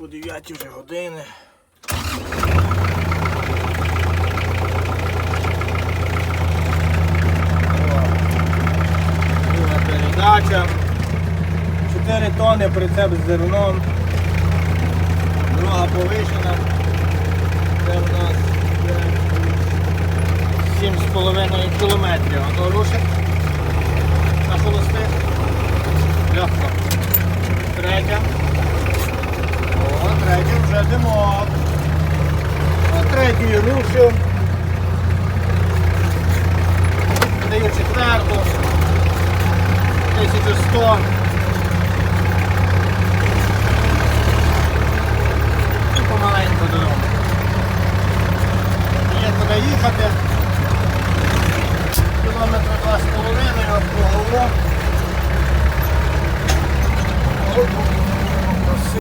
по 9 вже години. Друга передача. 4 тони прицеп з зерном. Друга повишена. Це у нас 7,5 кілометрів. А ну рушить е, димок. Ну, третій рушив. Даю четверту. 1100. І помаленьку додому. Є куди їхати. Кілометр два з половиною, по голову.